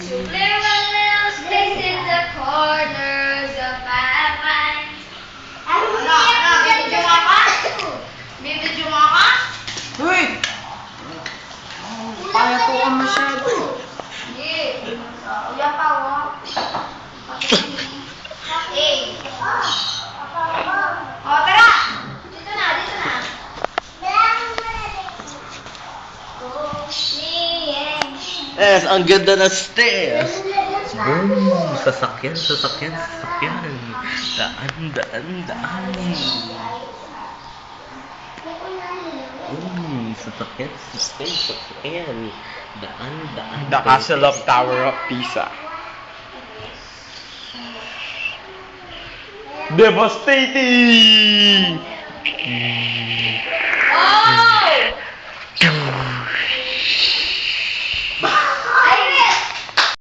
Superman loves place in the corners of my mind. Ano? Ano? Ano? ano? Bibidyo mo ka? Bibidyo mo ka? Uy! Payatuan masyado. Hindi. Ulan pa. Stairs. Ang ganda ng stairs. Boom! Sasakyan, sasakyan, sasakyan. Daan, daan, daan. Boom! Sasakyan, sasakyan, sasakyan. Daan, daan. The Castle of Tower of Pisa. Devastating!